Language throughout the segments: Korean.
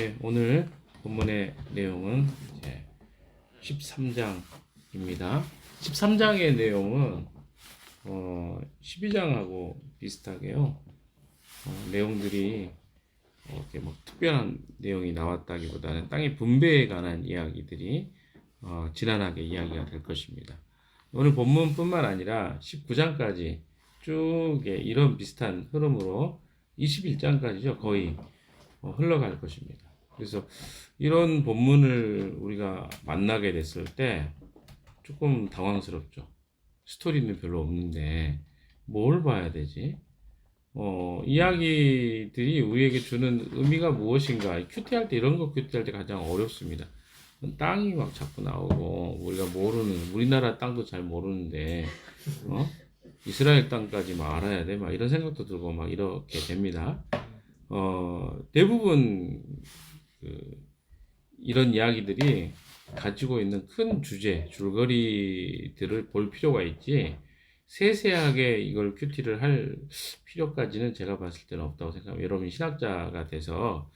예, 오늘 본문의 내용은 이제 13장입니다. 13장의 내용은 어, 12장하고 비슷하게요. 어, 내용들이 어, 이렇게 뭐 특별한 내용이 나왔다기보다는 땅의 분배에 관한 이야기들이 어, 지난하게 이야기가 될 것입니다. 오늘 본문뿐만 아니라 19장까지 쭉 예, 이런 비슷한 흐름으로 21장까지죠 거의 어, 흘러갈 것입니다. 그래서 이런 본문을 우리가 만나게 됐을 때 조금 당황스럽죠. 스토리는 별로 없는데 뭘 봐야 되지? 어, 이야기들이 우리에게 주는 의미가 무엇인가? 큐티할 때 이런 거 큐티할 때 가장 어렵습니다. 땅이 막 자꾸 나오고 우리가 모르는 우리나라 땅도 잘 모르는데 어? 이스라엘 땅까지 막 알아야 돼? 막 이런 생각도 들고 막 이렇게 됩니다. 어, 대부분 그 이런 이야기들이 가지고 있는 큰 주제, 줄거리들을 볼 필요가 있지, 세세하게 이걸 큐티를 할 필요까지는 제가 봤을 때는 없다고 생각합니다. 여러분 신학자가 돼서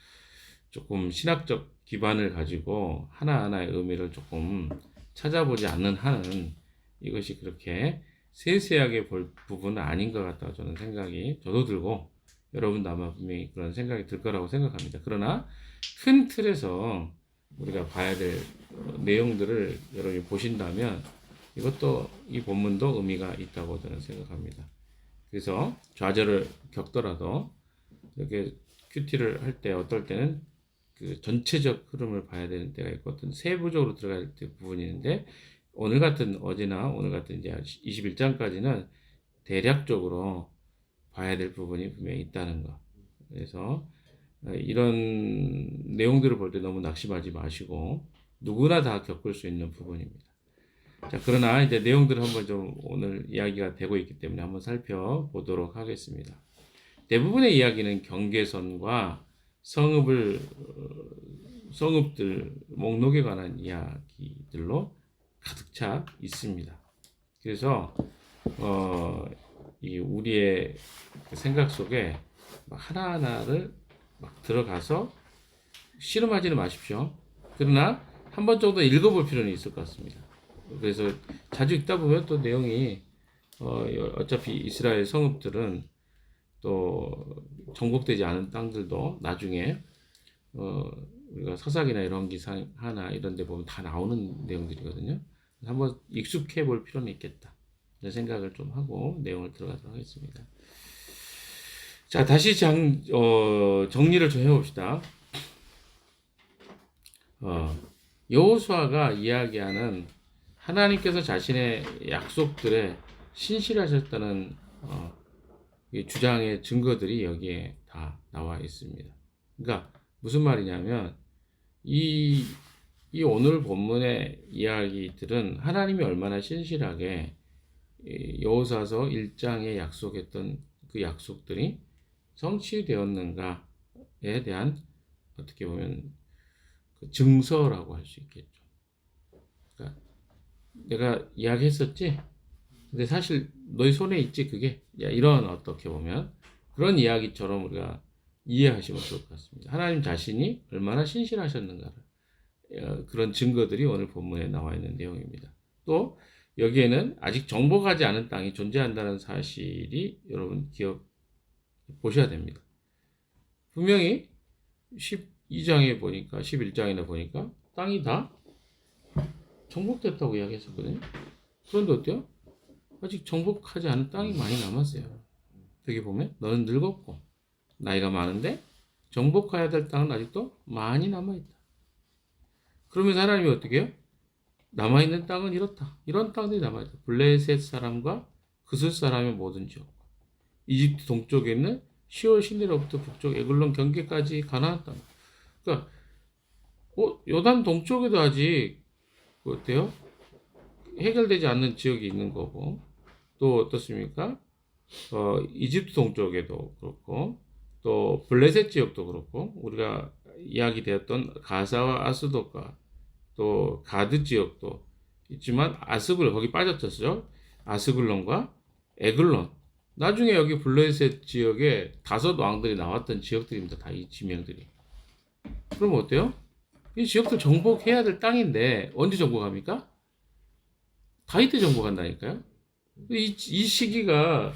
조금 신학적 기반을 가지고 하나하나의 의미를 조금 찾아보지 않는 한은 이것이 그렇게 세세하게 볼 부분은 아닌 것 같다고 저는 생각이 저도 들고 여러분도 아마 분명히 그런 생각이 들 거라고 생각합니다. 그러나 큰 틀에서 우리가 봐야 될 어, 내용들을 여러분이 보신다면 이것도 이 본문도 의미가 있다고 저는 생각합니다. 그래서 좌절을 겪더라도 이렇게 큐티를 할 때 어떨 때는 그 전체적 흐름을 봐야 되는 때가 있고 어떤 세부적으로 들어갈 때 부분이 있는데 오늘 같은 어제나 오늘 같은 이제 21장까지는 대략적으로 봐야 될 부분이 분명히 있다는 거. 그래서 어, 이런 내용들을 볼 때 너무 낙심하지 마시고 누구나 다 겪을 수 있는 부분입니다. 자, 그러나 이제 내용들을 한번 좀 오늘 이야기가 되고 있기 때문에 한번 살펴보도록 하겠습니다. 대부분의 이야기는 경계선과 성읍을 어, 성읍들 목록에 관한 이야기들로 가득 차 있습니다. 그래서 어, 이 우리의 그 생각 속에 막 하나하나를 막 들어가서 실험하지는 마십시오. 그러나 한 번 정도 읽어볼 필요는 있을 것 같습니다. 그래서 자주 읽다 보면 또 내용이 어, 어차피 이스라엘 성읍들은 또 정복되지 않은 땅들도 나중에 어, 우리가 서사기나 이런 기사 하나 이런 데 보면 다 나오는 내용들이거든요. 한번 익숙해 볼 필요는 있겠다. 이런 생각을 좀 하고 내용을 들어가도록 하겠습니다. 자, 다시 장, 어, 정리를 좀 해봅시다. 어, 여호수아가 이야기하는 하나님께서 자신의 약속들에 신실하셨다는 어, 이 주장의 증거들이 여기에 다 나와 있습니다. 그러니까 무슨 말이냐면 이, 이 오늘 본문의 이야기들은 하나님이 얼마나 신실하게 이 여호사서 1장에 약속했던 그 약속들이 성취되었는가에 대한 어떻게 보면 그 증서라고 할 수 있겠죠. 그러니까 내가 이야기했었지. 근데 사실 너희 손에 있지 그게 야, 이런 어떻게 보면 그런 이야기처럼 우리가 이해하시면 좋을 것 같습니다. 하나님 자신이 얼마나 신실하셨는가를 어, 그런 증거들이 오늘 본문에 나와 있는 내용입니다. 또 여기에는 아직 정복하지 않은 땅이 존재한다는 사실이 여러분 기억 보셔야 됩니다. 분명히 12장에 보니까 11장이나 보니까 땅이 다 정복됐다고 이야기했었거든요. 그런데 어때요? 아직 정복하지 않은 땅이 많이 남았어요. 여기 보면 너는 늙었고 나이가 많은데 정복해야 될 땅은 아직도 많이 남아있다. 그러면서 하나님이 어떻게 해요? 남아있는 땅은 이렇다. 이런 땅들이 남아있다. 블레셋 사람과 그슬 사람의 모든 지역. 이집트 동쪽에 있는 시월 시내로부터 북쪽 에글론 경계까지 가나안 땅. 그러니까 어, 요단 동쪽에도 아직 그 어때요? 해결되지 않는 지역이 있는 거고 또 어떻습니까? 어, 이집트 동쪽에도 그렇고 또 블레셋 지역도 그렇고 우리가 이야기되었던 가사와 아스돗과 또 가드 지역도 있지만 아스글 거기 빠졌었죠. 아스글론과 에글론 나중에 여기 블레셋 지역에 다섯 왕들이 나왔던 지역들입니다. 다 이 지명들이. 그럼 어때요? 이 지역들 정복해야 될 땅인데 언제 정복합니까? 다윗 때 정복한다니까요. 이, 이 시기가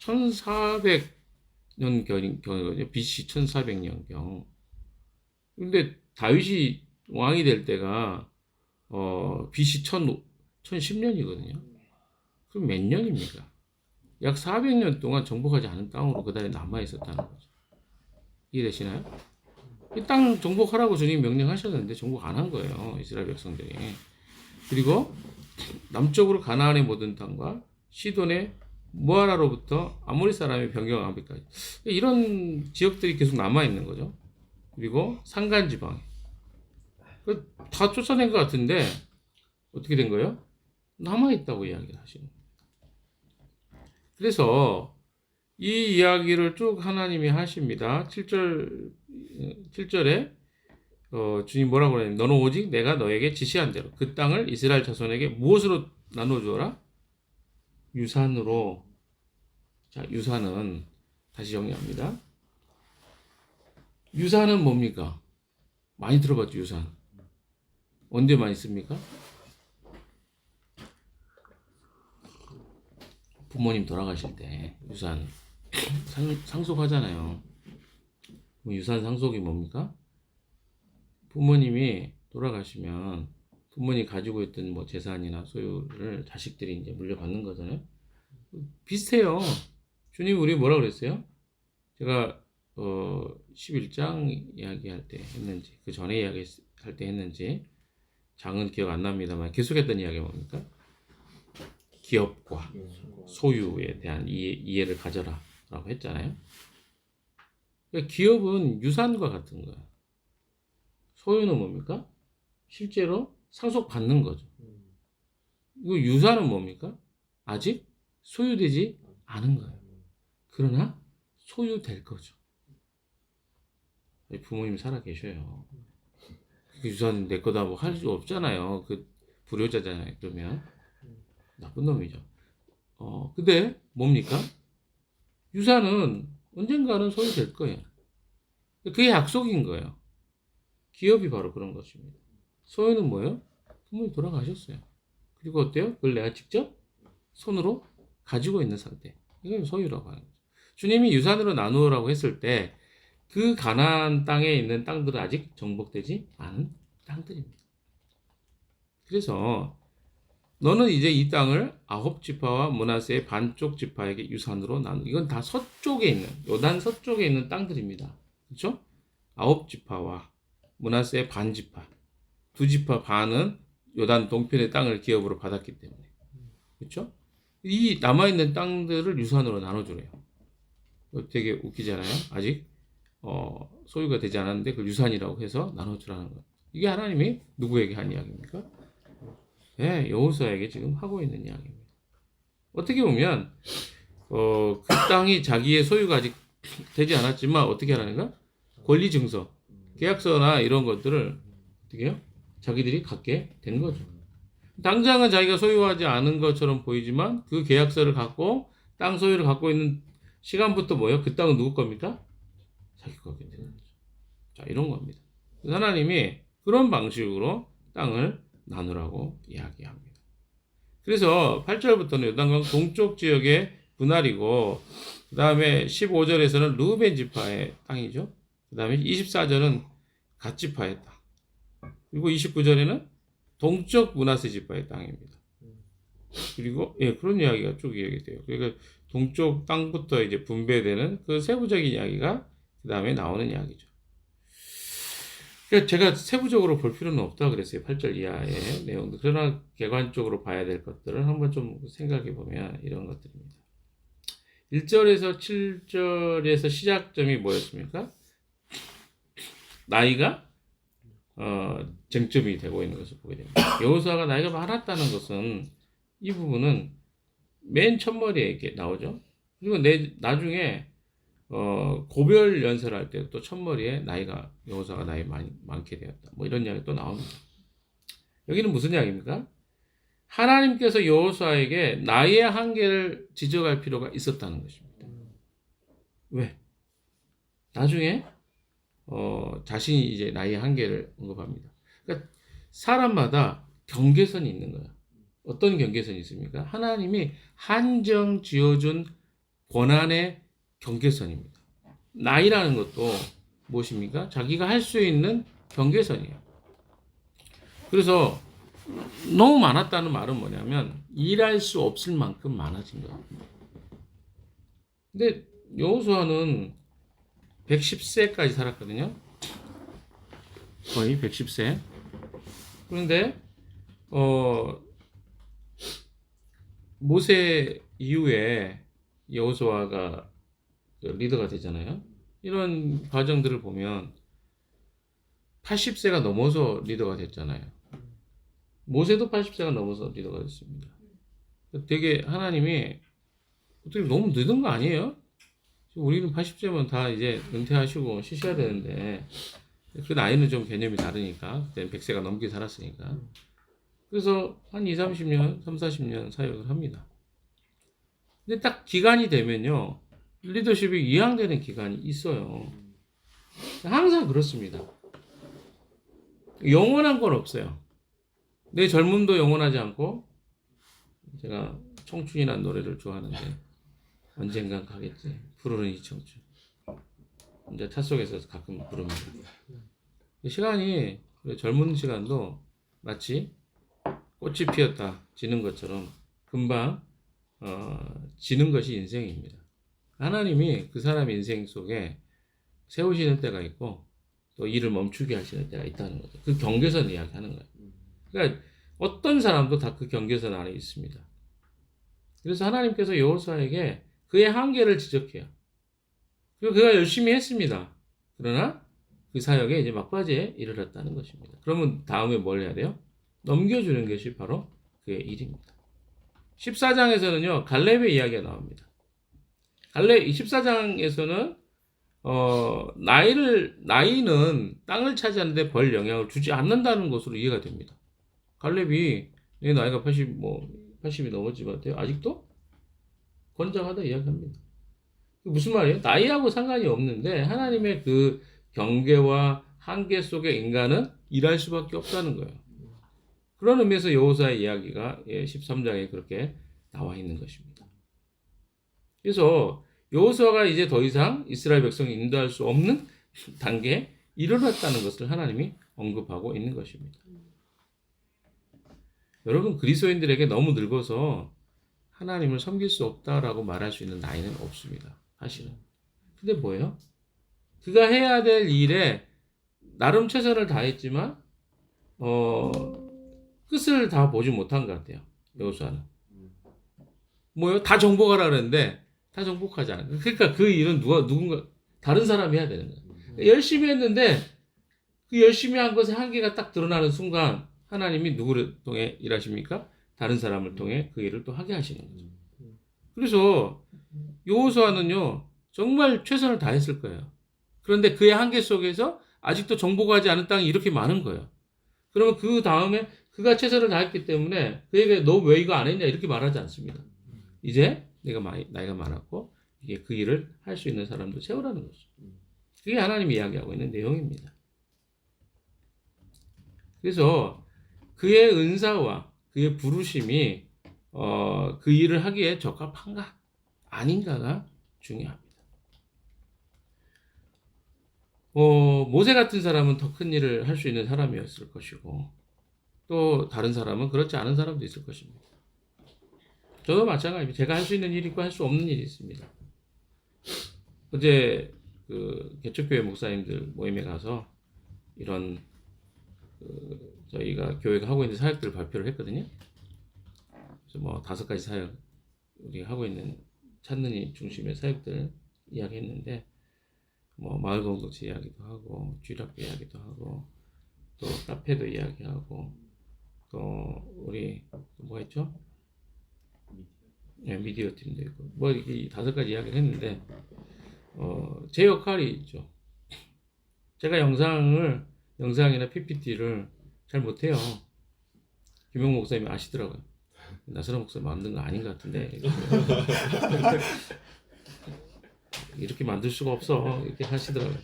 1400년 경이거든요. BC 1400년 경. 근데 다윗이 왕이 될 때가 어, BC 1000, 1010년이거든요. 그럼 몇 년입니까? 약 400년 동안 정복하지 않은 땅으로 그다음에 남아 있었다는 거죠. 이해되시나요? 이 땅 정복하라고 주님 명령하셨는데 정복 안 한 거예요. 이스라엘 백성들이. 그리고 남쪽으로 가나안의 모든 땅과 시돈의 무하라로부터 아모리 사람의 변경 아비까지 이런 지역들이 계속 남아 있는 거죠. 그리고 산간 지방에 그다 쫓아낸 것 같은데 어떻게 된 거예요? 남아 있다고 이야기를 하시는 거예요. 그래서 이 이야기를 쭉 하나님이 하십니다. 7절 7절에 어, 주님 뭐라고 그러냐면 너는 오직 내가 너에게 지시한 대로 그 땅을 이스라엘 자손에게 무엇으로 나눠 주어라? 유산으로. 자, 유산은 다시 정리합니다. 유산은 뭡니까? 많이 들어봤죠, 유산. 언제 많이 씁니까? 부모님 돌아가실 때 유산 상, 상속하잖아요. 뭐 유산 상속이 뭡니까? 부모님이 돌아가시면 부모님이 가지고 있던 뭐 재산이나 소유를 자식들이 이제 물려받는 거잖아요. 비슷해요. 주님 우리 뭐라 그랬어요? 제가 어 11장 이야기할 때 했는지 그 전에 이야기할 때 했는지 장은 기억 안 납니다만 계속했던 이야기가 뭡니까? 기업과 소유에 대한 이해, 이해 를 가져라 라고 했잖아요. 그러니까 기업은 유산과 같은 거야. 소유는 뭡니까? 실제로 상속받는 거죠. 이거 유산은 뭡니까? 아직 소유되지 않은 거예요. 그러나 소유될 거죠. 부모님 살아 계셔요. 그 유산 내 거다 뭐 할 수 없잖아요. 그 불효자잖아요. 그러면 나쁜 놈이죠. 어 근데 뭡니까? 유산은 언젠가는 소유될 거예요. 그게 약속인 거예요. 기업이 바로 그런 것입니다. 소유는 뭐예요? 부모님 돌아가셨어요. 그리고 어때요? 그걸 내가 직접 손으로 가지고 있는 상태. 이걸 소유라고 하는 거죠. 주님이 유산으로 나누라고 했을 때 그 가나안 땅에 있는 땅들은 아직 정복되지 않은 땅들입니다. 그래서 너는 이제 이 땅을 아홉 지파와 문하세의 반쪽 지파에게 유산으로 나누. 이건 다 서쪽에 있는 요단 서쪽에 있는 땅들입니다. 그렇죠? 아홉 지파와 문하세의 반 지파, 두 지파 반은 요단 동편의 땅을 기업으로 받았기 때문에 그렇죠? 이 남아 있는 땅들을 유산으로 나눠주래요. 되게 웃기잖아요. 아직 어, 소유가 되지 않았는데 그 유산이라고 해서 나눠주라는 거. 이게 하나님이 누구에게 한 이야기입니까? 예, 여호수아에게 지금 하고 있는 이야기입니다. 어떻게 보면 어, 그 땅이 자기의 소유가 아직 되지 않았지만 어떻게 하라는가? 권리 증서, 계약서나 이런 것들을 어떻게 해요? 자기들이 갖게 된 거죠. 당장은 자기가 소유하지 않은 것처럼 보이지만 그 계약서를 갖고 땅 소유를 갖고 있는 시간부터 뭐예요? 그 땅은 누구 겁니까? 자기 거게 되는 거죠. 자, 이런 겁니다. 하나님이 그런 방식으로 땅을 나누라고 이야기합니다. 그래서 8절부터는 요단강 동쪽 지역의 분할이고 그 다음에 15절에서는 루벤 지파의 땅이죠. 그 다음에 24절은 갓 지파의 땅. 그리고 29절에는 동쪽 문하세 지파의 땅입니다. 그리고 예 그런 이야기가 쭉 이야기 돼요. 그러니까 동쪽 땅부터 이제 분배되는 그 세부적인 이야기가 그 다음에 나오는 이야기죠. 그러니까 제가 세부적으로 볼 필요는 없다 그랬어요. 8절 이하의 내용도. 그러나 개관적으로 봐야 될 것들을 한번 좀 생각해 보면 이런 것들입니다. 1절에서 7절에서 시작점이 뭐였습니까? 나이가 어, 쟁점이 되고 있는 것을 보게 됩니다. 여호수아가 나이가 많았다는 것은 이 부분은 맨 첫머리에 이렇게 나오죠. 그리고 내 나중에 어, 고별 연설을 할때 또 첫머리에 나이가 여호사가 나이 많이 많게 되었다. 뭐 이런 이야기 또 나옵니다. 여기는 무슨 이야기입니까? 하나님께서 여호수아에게 나이의 한계를 지적할 필요가 있었다는 것입니다. 왜? 나중에 어, 자신이 이제 나이의 한계를 언급합니다. 그러니까 사람마다 경계선이 있는 거야. 어떤 경계선이 있습니까? 하나님이 한정 지어준 권한의 경계선입니다. 나이라는 것도 무엇입니까? 자기가 할 수 있는 경계선이에요. 그래서 너무 많았다는 말은 뭐냐면 일할 수 없을 만큼 많아진 거예요. 근데 여호수아는 110세까지 살았거든요. 거의 110세. 그런데 어 모세 이후에 여호수아가 그 리더가 되잖아요. 이런 과정들을 보면 80세가 넘어서 리더가 됐잖아요. 모세도 80세가 넘어서 리더가 됐습니다. 되게 하나님이 어떻게 너무 늦은 거 아니에요? 우리는 80세면 다 이제 은퇴하시고 쉬셔야 되는데 그 나이는 좀 개념이 다르니까 그때는 100세가 넘게 살았으니까 그래서 한 2, 30년, 3, 40년 사역을 합니다. 근데 딱 기간이 되면요 리더십이 이양되는 기간이 있어요. 항상 그렇습니다. 영원한 건 없어요. 내 젊음도 영원하지 않고 제가 청춘이라는 노래를 좋아하는데 언젠간 가겠지. 푸르른 이 청춘. 이제 차 속에서 가끔 부릅니다. 시간이 젊은 시간도 마치 꽃이 피었다 지는 것처럼 금방 어, 지는 것이 인생입니다. 하나님이 그 사람 인생 속에 세우시는 때가 있고 또 일을 멈추게 하시는 때가 있다는 거죠. 그 경계선 이야기하는 거예요. 그러니까 어떤 사람도 다 그 경계선 안에 있습니다. 그래서 하나님께서 여호수아에게 그의 한계를 지적해요. 그리고 그가 열심히 했습니다. 그러나 그 사역에 이제 막바지에 이르렀다는 것입니다. 그러면 다음에 뭘 해야 돼요? 넘겨주는 것이 바로 그의 일입니다. 14장에서는요, 갈렙의 이야기가 나옵니다. 갈렙 14장에서는 어, 나이를 나이는 땅을 차지하는데 벌 영향을 주지 않는다는 것으로 이해가 됩니다. 갈렙이 내 나이가 80, 뭐 80이 넘었지만 아직도 건장하다 이야기합니다. 무슨 말이에요? 나이하고 상관이 없는데 하나님의 그 경계와 한계 속에 인간은 일할 수밖에 없다는 거예요. 그런 의미에서 여호사의 이야기가 13장에 그렇게 나와 있는 것입니다. 그래서 여호수아가 이제 더 이상 이스라엘 백성을 인도할 수 없는 단계에 이르렀다는 것을 하나님이 언급하고 있는 것입니다. 여러분 그리스도인들에게 너무 늙어서 하나님을 섬길 수 없다라고 말할 수 있는 나이는 없습니다. 사실은. 근데 뭐예요? 그가 해야 될 일에 나름 최선을 다했지만 어 끝을 다 보지 못한 것 같아요. 여호수아는. 뭐요? 다 정복하라 그랬는데 다 정복하지 않아. 그러니까 그 일은 누가 누군가 다른 사람이 해야 되는 거예요. 열심히 했는데 그 열심히 한 것의 한계가 딱 드러나는 순간 하나님이 누구를 통해 일하십니까? 다른 사람을 통해 그 일을 또 하게 하시는 거죠. 그래서 여호수아는요 정말 최선을 다했을 거예요. 그런데 그의 한계 속에서 아직도 정복하지 않은 땅이 이렇게 많은 거예요. 그러면 그 다음에 그가 최선을 다했기 때문에 그에게 너 왜 이거 안 했냐 이렇게 말하지 않습니다. 이제 내가 많이, 나이가 많았고 이게 그 일을 할 수 있는 사람도 세우라는 거죠. 그게 하나님이 이야기하고 있는 내용입니다. 그래서 그의 은사와 그의 부르심이 어, 그 일을 하기에 적합한가 아닌가가 중요합니다. 어, 모세 같은 사람은 더 큰 일을 할 수 있는 사람이었을 것이고 또 다른 사람은 그렇지 않은 사람도 있을 것입니다. 저도 마찬가지입니다. 제가 할 수 있는 일이 있고 할 수 없는 일이 있습니다. 어제 그 개척교회 목사님들 모임에 가서 이런 그 저희가 교회가 하고 있는 사역들을 발표를 했거든요. 그래서 뭐 다섯 가지 사역 우리 하고 있는 찾는 이 중심의 사역들 이야기했는데 뭐 마을 공동체 이야기도 하고 주일학교 이야기도 하고 또 카페도 이야기하고 또 우리 뭐가 있죠? 네, 미디어 팀도 있고 뭐 이렇게 다섯 가지 이야기를 했는데 어, 제 역할이 있죠. 제가 영상을 영상이나 PPT를 잘 못해요. 김용 목사님이 아시더라고요. 나선호 목사 만든 거 아닌 것 같은데. 이렇게 만들 수가 없어 이렇게 하시더라고요.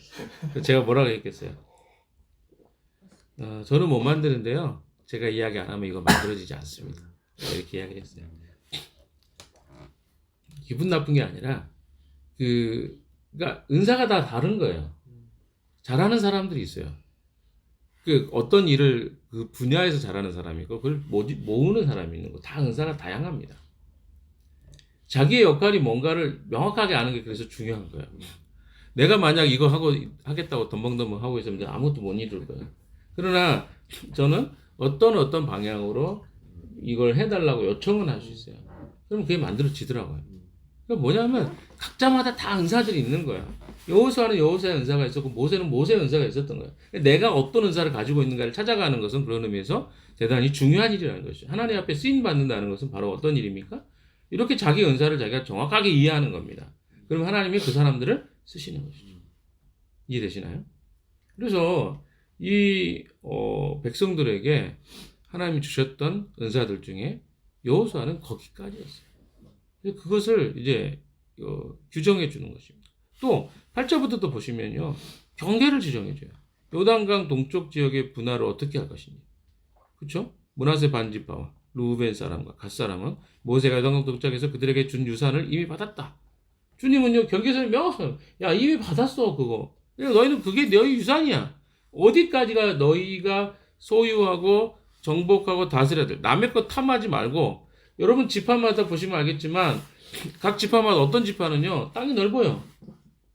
제가 뭐라고 했겠어요? 어, 저는 못 만드는데요. 제가 이야기 안 하면 이거 만들어지지 않습니다. 이렇게 이야기를 했어요. 기분 나쁜 게 아니라 그 그러니까 은사가 다 다른 거예요. 잘하는 사람들이 있어요. 그 어떤 일을 그 분야에서 잘하는 사람이 있고 그걸 모- 모으는 사람이 있는 거 다 은사가 다양합니다. 자기의 역할이 뭔가를 명확하게 아는 게 그래서 중요한 거예요. 내가 만약 이거 하고 하겠다고 덤벙덤벙 하고 있으면 아무것도 못 이룰 거예요. 그러나 저는 어떤 어떤 방향으로 이걸 해달라고 요청은 할 수 있어요. 그럼 그게 만들어지더라고요. 그러니까 뭐냐면 각자마다 다 은사들이 있는 거야. 여호수아는 여호수아의 은사가 있었고 모세는 모세의 은사가 있었던 거야. 내가 어떤 은사를 가지고 있는가를 찾아가는 것은 그런 의미에서 대단히 중요한 일이라는 것이죠. 하나님 앞에 쓰임 받는다는 것은 바로 어떤 일입니까? 이렇게 자기 은사를 자기가 정확하게 이해하는 겁니다. 그럼 하나님이 그 사람들을 쓰시는 것이죠. 이해되시나요? 그래서 이 어, 백성들에게 하나님이 주셨던 은사들 중에 여호수아는 거기까지였어요. 그것을 이제 어, 규정해 주는 것입니다. 또 8절부터 또 보시면요. 경계를 지정해 줘요. 요단강 동쪽 지역의 분할을 어떻게 할 것인지. 그렇죠? 문하세 반지파와 루벤 사람과 갓 사람은 모세가 요단강 동쪽에서 그들에게 준 유산을 이미 받았다. 주님은요 경계선을 명확하게 야 이미 받았어 그거. 너희는 그게 너희 유산이야. 어디까지가 너희가 소유하고 정복하고 다스려야 돼. 남의 거 탐하지 말고 여러분 지파마다 보시면 알겠지만 각 지파마다 어떤 지파는요 땅이 넓어요.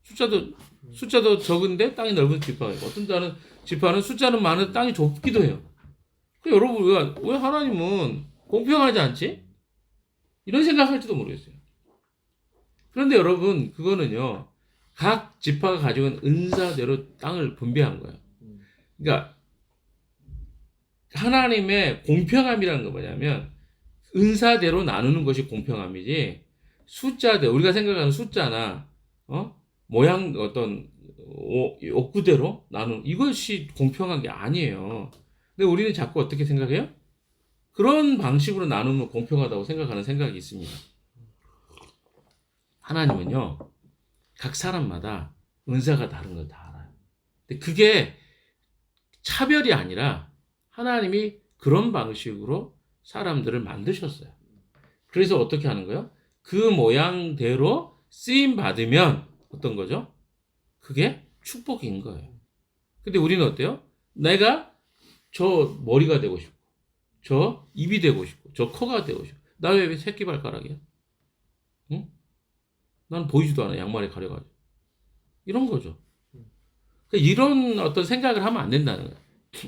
숫자도 숫자도 적은데 땅이 넓은 있고 어떤 다른 지파는 숫자는 많은 땅이 좁기도 해요. 그 여러분 왜, 왜 하나님은 공평하지 않지? 이런 생각할지도 모르겠어요. 그런데 여러분 그거는요 각 지파가 가지고 있는 은사대로 땅을 분배한 거예요. 그러니까 하나님의 공평함이라는 건 뭐냐면 은사대로 나누는 것이 공평함이지 숫자대로 우리가 생각하는 숫자나 어 모양 어떤 오- 욕구대로 나누는 이것이 공평한 게 아니에요. 근데 우리는 자꾸 어떻게 생각해요? 그런 방식으로 나누면 공평하다고 생각하는 생각이 있습니다. 하나님은요, 각 사람마다 은사가 다른 걸 다 알아요. 근데 그게 차별이 아니라 하나님이 그런 방식으로 사람들을 만드셨어요. 그래서 어떻게 하는 거예요? 그 모양대로 쓰임 받으면 어떤 거죠? 그게 축복인 거예요. 근데 우리는 어때요? 내가 저 머리가 되고 싶고, 저 입이 되고 싶고, 저 코가 되고 싶고, 나 왜 새끼 발가락이야? 응? 난 보이지도 않아, 양말에 가려가지고. 이런 거죠. 그러니까 이런 어떤 생각을 하면 안 된다는 거예요.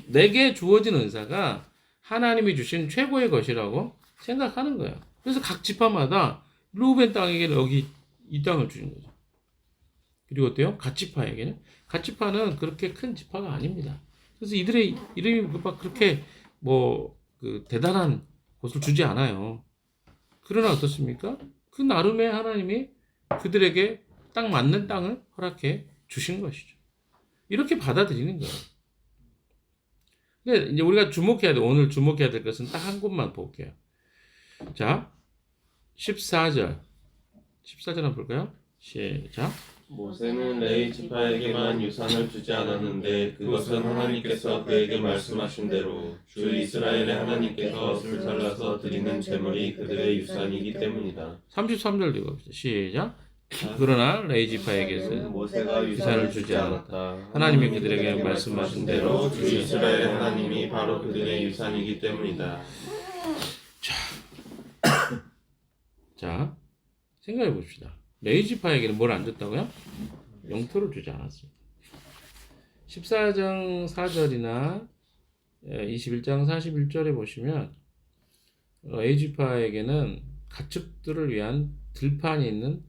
내게 주어진 은사가 하나님이 주신 최고의 것이라고 생각하는 거예요. 그래서 각 지파마다 루벤 땅에게는 여기 이 땅을 주신 거죠. 그리고 어때요? 갓지파에게는 갓지파는 그렇게 큰 지파가 아닙니다. 그래서 이들의 이름이 막 그렇게 뭐 그 대단한 곳을 주지 않아요. 그러나 어떻습니까? 그 나름의 하나님이 그들에게 딱 맞는 땅을 허락해 주신 것이죠. 이렇게 받아들이는 거예요. 근데 이제 우리가 주목해야 돼. 오늘 주목해야 될 것은 딱 한 곳만 볼게요. 자, 14절. 14절 한번 볼까요? 시작. 모세는 레위 지파에게만 유산을 주지 않았는데 그것은 하나님께서 그에게 말씀하신 대로 주 이스라엘의 하나님께서 술 잘라서 드리는 제물이 그들의 유산이기 때문이다. 33절 읽어봅시다. 시작. 그러나 레이지파에게서 모세가 유산을 주지 않았다. 하나님이 그들에게 말씀하신 대로 주 이스라엘의 하나님이 바로 그들의 유산이기 때문이다. 자, 생각해 봅시다. 레이지파에게는 뭘 안 줬다고요? 영토를 주지 않았습니다. 14장 4절이나 21장 41절에 보시면 어, 레이지파에게는 가축들을 위한 들판이 있는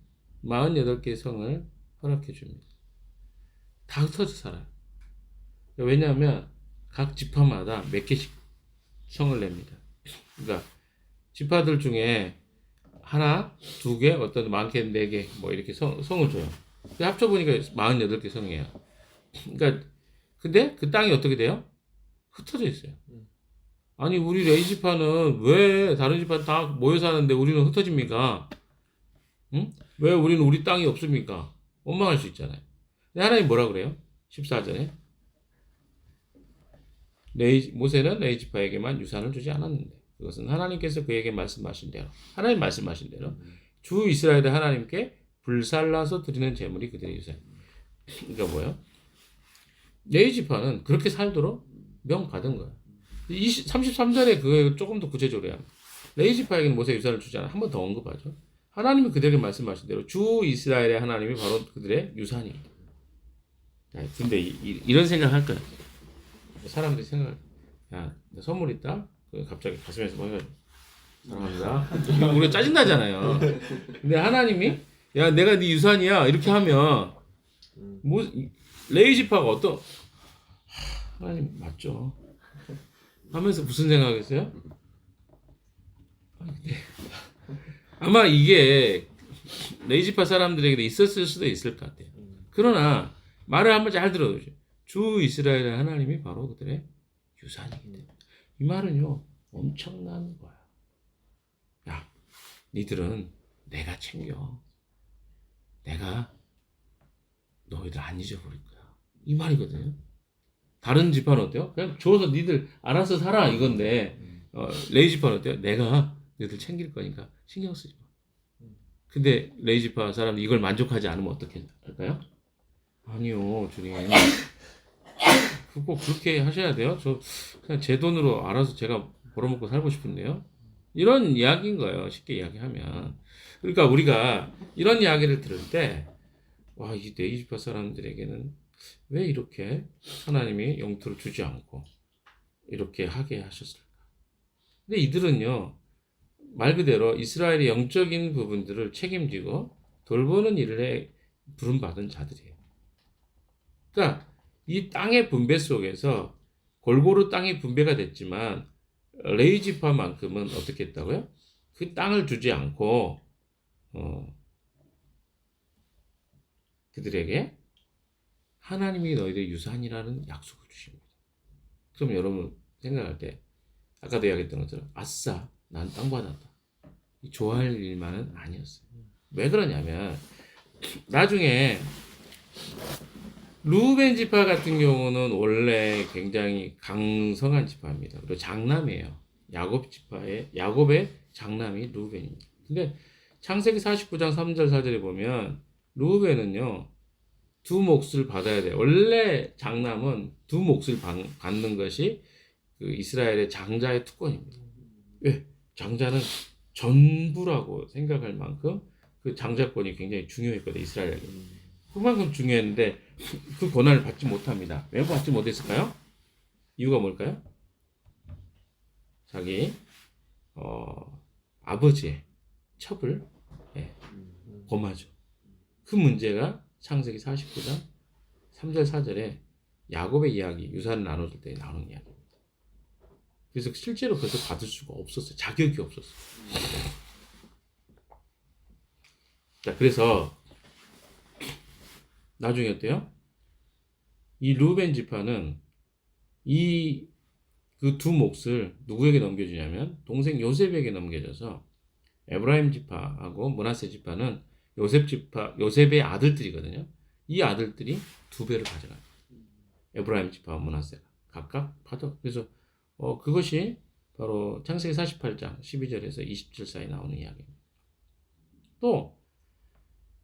48개의 성을 허락해 줍니다. 다 흩어져 살아요. 왜냐하면 각 지파마다 몇 개씩 성을 냅니다. 그러니까 지파들 중에 하나, 두 개, 어떤 많게는 네 개, 뭐 이렇게 성, 성을 줘요. 그 합쳐보니까 48개 성이에요. 그러니까, 근데 그 땅이 어떻게 돼요? 흩어져 있어요. 아니, 우리 레이지파는 왜 다른 지파 다 모여 사는데 우리는 흩어집니까? 응? 왜 우리는 우리 땅이 없습니까? 원망할 수 있잖아요. 근데 하나님 뭐라 그래요? 14절에 레이, 모세는 레이지파에게만 유산을 주지 않았는데 그것은 하나님께서 그에게 말씀하신 대로 하나님 말씀하신 대로 주 이스라엘의 하나님께 불살라서 드리는 제물이 그들의 유산. 그러니까 뭐예요? 레이지파는 그렇게 살도록 명 받은 거예요. 20, 33절에 그 조금 더 구체적으로 해야. 레이지파에게는 모세 유산을 주지 않아. 한 번 더 언급하죠. 하나님이 그들에게 말씀하신 대로 주 이스라엘의 하나님이 바로 그들의 유산입니다. 야, 근데 이, 런 생각 할 거야. 사람들이 생각, 야, 나 선물 있다? 그 갑자기 가슴에서 뭐 해가지고, 사랑합니다. 우리가 짜증 나잖아요. 근데 하나님이, 야, 내가 네 유산이야. 이렇게 하면, 뭐, 레이지파가 어떤, 하, 하나님, 맞죠. 하면서 무슨 생각했어요? 아, 근데 아마 이게 레이지파 사람들에게도 있었을 수도 있을 것 같아요. 그러나 말을 한번 잘 들어보죠. 주 이스라엘의 하나님이 바로 그들의 유산이기 때문에 이 말은요 엄청난 거야. 야, 니들은 내가 챙겨. 내가 너희들 안 잊어버릴 거야. 이 말이거든요. 다른 지파는 어때요? 그냥 줘서 니들 알아서 살아 이건데 어, 레이지파는 어때요? 내가 너희들 챙길 거니까 신경 쓰지 마. 근데 레이지파 사람 이걸 만족하지 않으면 어떻게 할까요? 아니요, 주님. 그거 그렇게 하셔야 돼요? 저 그냥 제 돈으로 알아서 제가 벌어먹고 살고 싶은데요? 이런 이야기인 거예요. 쉽게 이야기하면. 그러니까 우리가 이런 이야기를 들을 때, 와, 이 레이지파 사람들에게는 왜 이렇게 하나님이 영토를 주지 않고 이렇게 하게 하셨을까? 근데 이들은요, 말 그대로 이스라엘의 영적인 부분들을 책임지고 돌보는 일을 해 부름받은 자들이에요. 그러니까 이 땅의 분배 속에서 골고루 땅이 분배가 됐지만 레이지파만큼은 어떻게 했다고요? 그 땅을 주지 않고 어, 그들에게 하나님이 너희들 유산이라는 약속을 주십니다. 그럼 여러분 생각할 때 아까도 이야기했던 것처럼 아싸 난땅 받았다. 이 좋아할 일만은 아니었어요. 왜 그러냐면 나중에 루벤 지파 같은 경우는 원래 굉장히 강성한 지파입니다. 그리고 장남이에요. 야곱 지파의 야곱의 장남이 루벤입니다. 근데 창세기 49장 3절 4절에 보면 루벤은요 두 몫을 받아야 돼요. 원래 장남은 두 몫을 받, 받는 것이 그 이스라엘의 장자의 특권입니다. 왜? 장자는 전부라고 생각할 만큼 그 장자권이 굉장히 중요했거든요. 이스라엘에게. 그만큼 중요했는데 그 권한을 받지 못합니다. 왜 받지 못했을까요? 이유가 뭘까요? 자기 어, 아버지의 첩을 예, 범하죠. 그 문제가 창세기 49장 3절 4절에 야곱의 이야기 유산을 나눠줄 때 나오는 이야기입니다. 그래서 실제로 그것을 받을 수가 없었어요. 자격이 없었어요. 자, 그래서 나중에 어때요? 이 루벤 지파는 이 그 두 몫을 누구에게 넘겨주냐면 동생 요셉에게 넘겨져서 에브라임 지파하고 문하세 지파는 요셉 지파 요셉의 아들들이거든요. 이 아들들이 두 배를 가져가요. 에브라임 지파와 문하세가 각각 받아. 그래서 어 그것이 바로 창세기 48장 12절에서 20절 사이 나오는 이야기입니다. 또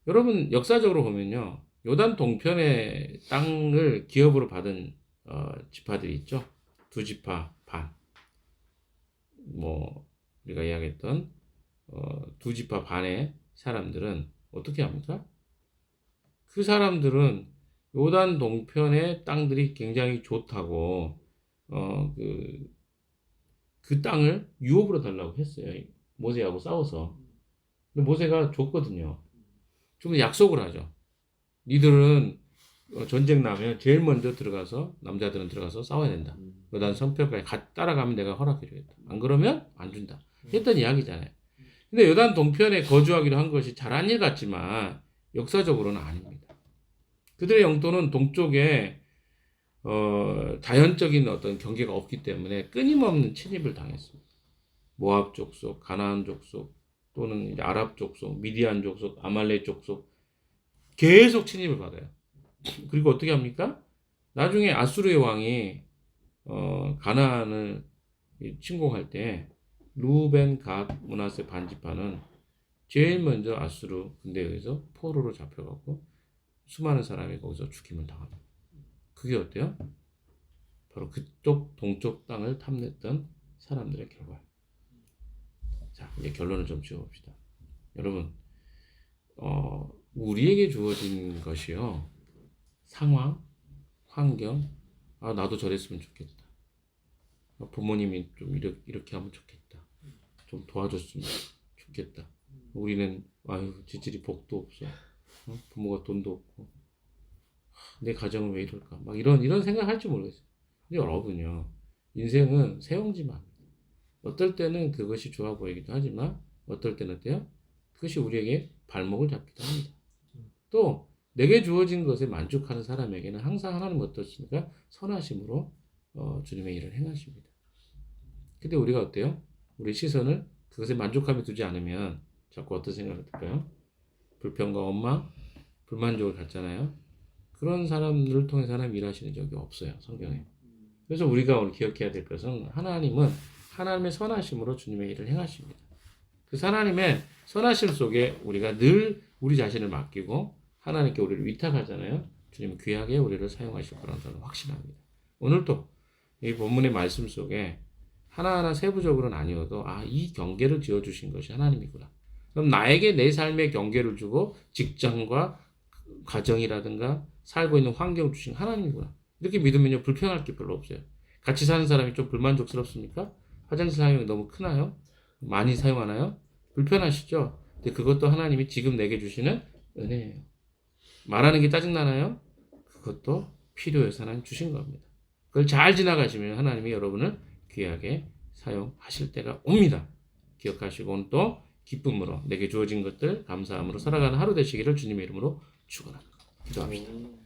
여러분 역사적으로 보면요. 요단 동편의 땅을 기업으로 받은 어, 지파들이 있죠. 두 지파 반. 뭐 우리가 이야기했던 어, 두 지파 반의 사람들은 어떻게 합니까? 그 사람들은 요단 동편의 땅들이 굉장히 좋다고 어, 그, 그 땅을 유업으로 달라고 했어요. 모세하고 싸워서. 근데 모세가 줬거든요. 좀 약속을 하죠. 니들은 어, 전쟁 나면 제일 먼저 들어가서 남자들은 들어가서 싸워야 된다. 난 성벽까지 가- 따라가면 내가 허락해 주겠다. 안 그러면 안 준다. 했던 이야기잖아요. 근데 요단 동편에 거주하기로 한 것이 잘한 일 같지만 역사적으로는 아닙니다. 그들의 영토는 동쪽에 어, 자연적인 어떤 경계가 없기 때문에 끊임없는 침입을 당했습니다. 모압 족속, 가나안 족속, 또는 아랍 족속, 미디안 족속, 아말렉 족속 계속 침입을 받아요. 그리고 어떻게 합니까? 나중에 아수르의 왕이 어, 가나안을 이 침공할 때 루벤, 갓, 문하세 반지파는 제일 먼저 아수르 군대에 의해서 포로로 잡혀가고 수많은 사람이 거기서 죽임을 당합니다. 그게 어때요? 바로 그쪽 동쪽 땅을 탐냈던 사람들의 결과예요. 자, 이제 결론을 좀 지어봅시다. 여러분, 어, 우리에게 주어진 것이요. 상황, 환경, 아, 나도 저랬으면 좋겠다. 아, 부모님이 좀 이렇게, 이렇게 하면 좋겠다. 좀 도와줬으면 좋겠다. 우리는, 아유, 지질이 복도 없어. 어? 부모가 돈도 없고. 하, 내 가정은 왜 이럴까? 막 이런, 이런 생각 할지 모르겠어요. 근데 여러분요, 인생은 세옹지만. 어떨 때는 그것이 좋아 보이기도 하지만, 어떨 때는 어때요? 그것이 우리에게 발목을 잡기도 합니다. 또 내게 주어진 것에 만족하는 사람에게는 항상 하나님 어떻습니까? 선하심으로 어, 주님의 일을 행하십니다. 근데 우리가 어때요? 우리 시선을 그것에 만족함에 두지 않으면 자꾸 어떤 생각을 들까요? 불평과 원망, 불만족을 갖잖아요. 그런 사람들을 통해서 하나님 일하시는 적이 없어요. 성경에. 그래서 우리가 오늘 기억해야 될 것은 하나님은 하나님의 선하심으로 주님의 일을 행하십니다. 그 하나님의 선하심 속에 우리가 늘 우리 자신을 맡기고 하나님께 우리를 위탁하잖아요. 주님 귀하게 우리를 사용하실 거라는 저는 확신합니다. 오늘도 이 본문의 말씀 속에 하나하나 세부적으로는 아니어도 아, 이 경계를 지어 주신 것이 하나님이구나. 그럼 나에게 내 삶의 경계를 주고 직장과 가정이라든가 살고 있는 환경을 주신 하나님이구나. 이렇게 믿으면요 불평할 게 별로 없어요. 같이 사는 사람이 좀 불만족스럽습니까? 화장실 사용이 너무 크나요? 많이 사용하나요? 불편하시죠? 근데 그것도 하나님이 지금 내게 주시는 은혜예요. 말하는 게 짜증나나요? 그것도 필요해서 하나님 주신 겁니다. 그걸 잘 지나가시면 하나님이 여러분을 귀하게 사용하실 때가 옵니다. 기억하시고 오늘 또 기쁨으로 내게 주어진 것들 감사함으로 살아가는 하루 되시기를 주님의 이름으로 축원합니다. 기도합시다.